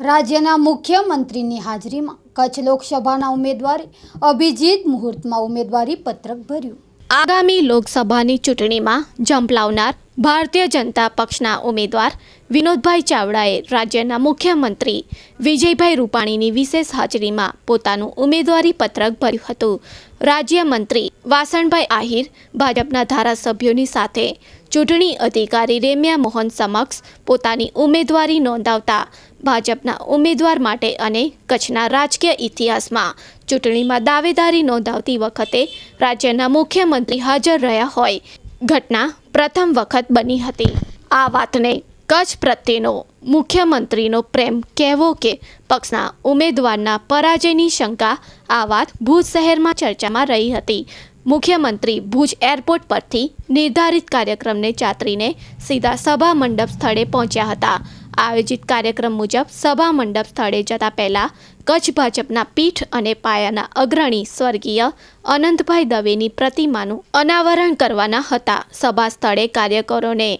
રાજ્યના મુખ્યમંત્રીની હાજરીમાં કચ્છ લોકસભાના ઉમેદવારે અભિજીત મુહૂર્તમાં ઉમેદવારી પત્રક ભર્યું. આગામી લોકસભાની ચૂંટણીમાં ઝંપલાવનાર ભારતીય જનતા પક્ષના ઉમેદવાર વિનોદભાઈ ચાવડાએ રાજ્યના મુખ્યમંત્રી વિજયભાઈ રૂપાણીની વિશેષ હાજરીમાં પોતાનું ઉમેદવારી પત્રક ભર્યું હતું. રાજ્યમંત્રી વાસણભાઈ આહિર ભાજપના ધારાસભ્યોની સાથે ચૂંટણી અધિકારી રેમ્યા મોહન સમક્ષ પોતાની ઉમેદવારી નોંધાવતા ભાજપના ઉમેદવાર માટે અને કચ્છના રાજકીય ઇતિહાસમાં ચૂંટણીમાં દાવેદારી નોંધાવતી વખતે રાજ્યના મુખ્યમંત્રી હાજર રહ્યા હોય ઘટના પ્રથમ વખત બની હતી. આ વાતને કચ્છ પ્રત્યેનો મુખ્યમંત્રીનો પ્રેમ કહેવો કે પક્ષના ઉમેદવારના પરાજયની શંકા આ વાત ભુજ શહેરમાં ચર્ચામાં રહી હતી. મુખ્યમંત્રી ભુજ એરપોર્ટ પરથી નિર્ધારિત કાર્યક્રમને ચાતરીને સીધા સભા મંડપ સ્થળે પહોંચ્યા હતા. આયોજિત કાર્યક્રમ મુજબ સભા મંડપ સ્થળે જતા પહેલા કચ્છ ભાજપના પીઠ અને પાયાના અગ્રણી સ્વર્ગીય અનંતભાઈ દવેની પ્રતિમાનું અનાવરણ કરવાના હતા. સભા સ્થળે કાર્યકરોને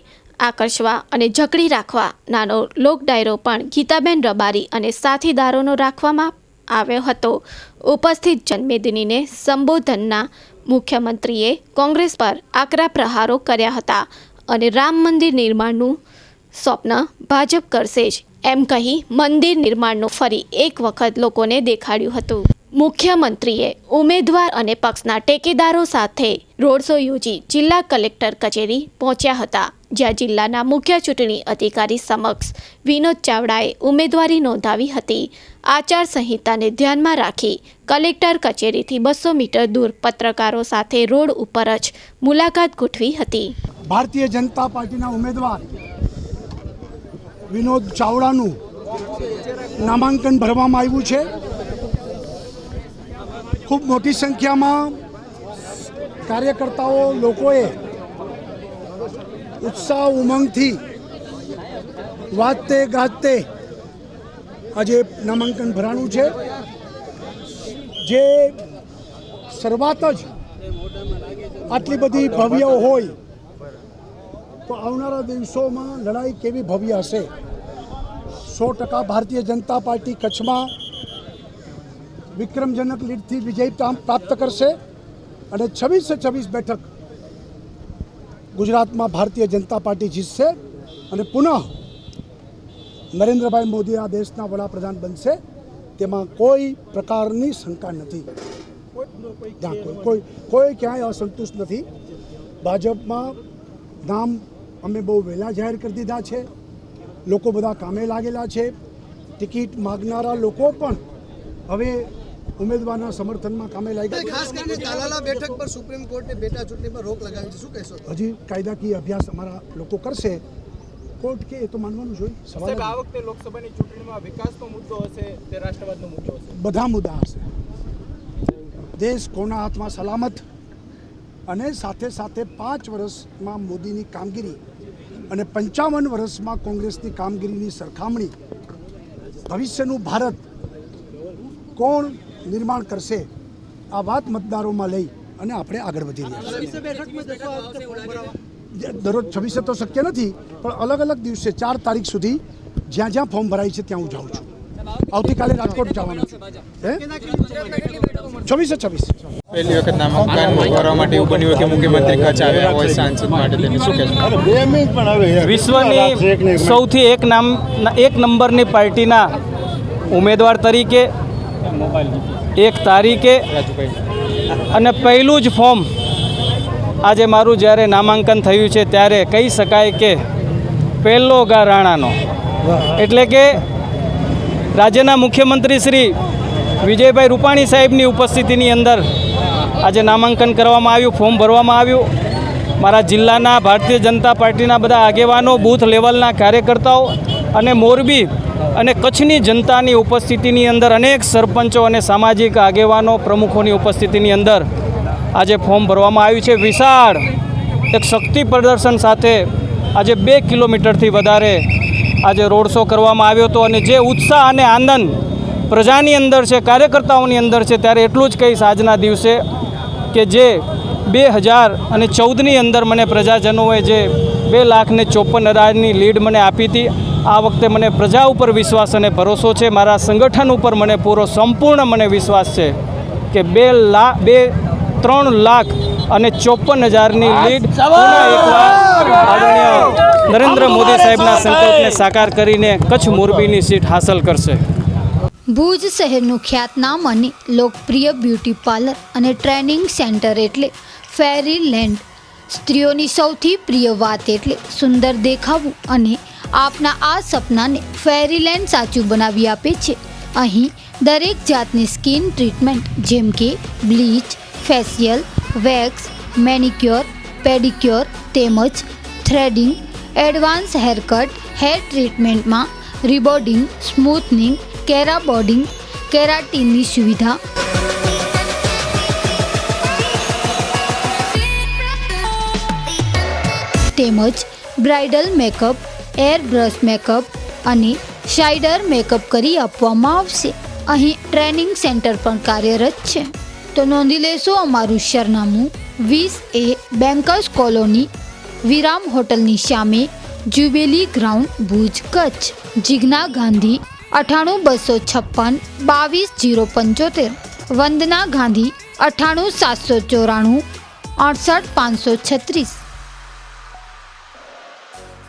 આકર્ષવા અને જકડી રાખવા નાનો લોક ડાયરો પણ ગીતાબેન રબારી અને સાથીદારોનો રાખવામાં આવ્યો હતો. ઉપસ્થિત જન્મેદિનીને સંબોધનના મુખ્યમંત્રીએ કોંગ્રેસ પર આકરા પ્રહારો કર્યા હતા અને રામ મંદિર નિર્માણનું સ્વપ્ન ભાજપ કરશે જ, એમ કહી મંદિર નિર્માણનું ફરી એક વખત લોકોને દેખાડ્યું હતું. મુખ્યમંત્રીએ ઉમેદવાર અને પક્ષના ટેકેદારો સાથે રોડ શો યોજી જિલ્લા કલેક્ટર કચેરી પહોંચ્યા હતા, જ્યાં જિલ્લાના મુખ્ય ચૂંટણી અધિકારી સમક્ષ વિનોદ ચાવડાએ ઉમેદવારી નોંધાવી હતી. આચાર સંહિતાને ધ્યાનમાં રાખી કલેક્ટર કચેરીથી બસો મીટર દૂર પત્રકારો સાથે રોડ ઉપર જ મુલાકાત ગોઠવી હતી. ભારતીય જનતા પાર્ટીના ઉમેદવાર વિનોદ ચાવડાનું નામાંકન ભરવામાં આવ્યું છે. ખૂબ મોટી સંખ્યામાં કાર્યકર્તાઓ લોકોએ ઉત્સાહ ઉમંગથી વાજતે ગાજતે આજે નામાંકન ભરાણું છે. જે શરૂઆત જ આટલી બધી ભવ્ય હોય તો આવનારા દિવસોમાં લડાઈ કેવી ભવ્ય હશે? સો ટકા ભારતીય જનતા પાર્ટી કચ્છમાં વિક્રમજનક લીડથી વિજય પ્રાપ્ત કરશે અને છવ્વીસે છવ્વીસ બેઠક ગુજરાતમાં ભારતીય જનતા પાર્ટી જીતશે અને પુનઃ નરેન્દ્રભાઈ મોદી આ દેશના વડાપ્રધાન બનશે. તેમાં કોઈ પ્રકારની શંકા નથી. કોઈ કોઈ ક્યાંય અસંતુષ્ટ નથી. ભાજપમાં નામ અમે બહુ વહેલા જાહેર કરી દીધા છે. લોકો બધા કામે લાગેલા છે. ટિકિટ માગનારા લોકો પણ હવે ઉમેદવારના સમર્થનમાં કામે લાગ્યા ખાસ કરીને તાલાલા બેઠક પર સુપ્રીમ કોર્ટે પેટા ચૂંટણીમાં રોક લગાવી છે. શું કહેશો? હજી કાયદાકીય અભ્યાસ અમારા લોકો કરશે. કોર્ટ કે એ તો માનવાનું જોઈએ. સવાલ આ વખતે લોકસભાની ચૂંટણીમાં વિકાસનો મુદ્દો હશે તે રાષ્ટ્રવાદનો મુદ્દો હશે? બધા મુદ્દા હશે. દેશ કોના હાથમાં સલામત અને સાથે સાથે પાંચ વર્ષમાં મોદીની કામગીરી અને પંચાવન વર્ષમાં કોંગ્રેસની કામગીરીની સરખામણી. ભવિષ્યનું ભારત કોણ નિર્માણ કરશે? આ વાત મતદારોમાં લઈ અને આપણે આગળ વધી રહ્યા છીએ. દરરોજ છવ્વીસે તો શક્ય નથી પણ અલગ અલગ દિવસે ચાર તારીખ સુધી જ્યાં જ્યાં ફોર્મ ભરાય છે ત્યાં હું જાઉં છું. આવતીકાલે રાજકોટ જવાનું છું. હે? છવ્વીસે છવ્વીસ. પહેલી વખત નામાંકન કરવા માટે એવું બન્યું કે મુખ્યમંત્રી કચ્છ આવ્યા હોય સાંસદ માટે તેને શું કહેશો? વિશ્વની સૌથી એક નામ એક નંબરની પાર્ટીના ઉમેદવાર તરીકે એક તારીખે અને પહેલું જ ફોર્મ આજે મારું જ્યારે નામાંકન થયું છે ત્યારે કહી શકાય કે પહેલો ગા રાણાનો. એટલે કે રાજ્યના મુખ્યમંત્રી શ્રી વિજયભાઈ રૂપાણી સાહેબની ઉપસ્થિતિની અંદર આજે નામાંકન કરવામાં આવ્યું, ફોર્મ ભરવામાં આવ્યું. મારા જિલ્લાના ભારતીય જનતા પાર્ટીના બધા આગેવાનો, બૂથ લેવલના કાર્યકર્તાઓ અને મોરબી અને કચ્છની જનતાની ઉપસ્થિતિની અંદર અનેક સરપંચો અને સામાજિક આગેવાનો પ્રમુખોની ઉપસ્થિતિની અંદર આજે ફોર્મ ભરવામાં આવ્યું છે. વિશાળ એક શક્તિ પ્રદર્શન સાથે આજે બે કિલોમીટરથી વધારે આજે રોડ શો કરવામાં આવ્યો હતો અને જે ઉત્સાહ અને આનંદ પ્રજાની અંદર છે, કાર્યકર્તાઓની અંદર છે, ત્યારે એટલું જ કહીશ આજના દિવસે કે જે બે હજાર અને ચૌદની અંદર મને પ્રજાજનોએ જે બે લાખને ચોપન હજારની લીડ મને આપી હતી, આ વખતે મને પ્રજા ઉપર વિશ્વાસ અને ભરોસો છે, મારા સંગઠન ઉપર મને પૂરો સંપૂર્ણ મને વિશ્વાસ છે કે બે લાખ બે, ત્રણ લાખ અને ચોપન હજારની લીડ નરેન્દ્ર મોદી સાહેબના સંકલ્પને સાકાર કરીને કચ્છ મોરબીની સીટ હાંસલ કરશે. ભુજ શહેરનું ખ્યાતનામ અને લોકપ્રિય બ્યુટી પાર્લર અને ટ્રેનિંગ સેન્ટર એટલે ફેરી લેન્ડ સ્ત્રીઓની સૌથી પ્રિય વાત એટલે સુંદર દેખાવું અને આપના આ સપનાને ફેરીલેન્ડ સાચું બનાવી આપે છે. અહીં દરેક જાતની સ્કિન ટ્રીટમેન્ટ જેમ કે bleach, facial, wax, manicure, pedicure તેમજ થ્રેડિંગ, એડવાન્સ હેરકટ, હેર ટ્રીટમેન્ટમાં રિબોર્ડિંગ, સ્મૂથનિંગ કેરાબોર્ડિંગ કેરાટીનની સુવિધા. તેમજ bridal makeup air brush makeup અને શાઇડર મેકઅપ કરી આપવામાં આવશે. અહીં ટ્રેનિંગ સેન્ટર પણ કાર્યરત છે. તો નોંધી લેશો અમારું સરનામું વીસ એ બેન્કર્સ કોલોની, વિરામ હોટલની સામે જ્યુબેલી ગ્રાઉન્ડ ભુજ કચ્છ, જીજ્ઞા ગાંધી અઠાણું બસો છપ્પન બાવીસ જીરો પંચોતેર. વંદના ગાંધી અઠાણું સાતસો ચોરાણું અડસઠ પાંચસો છત્રીસ.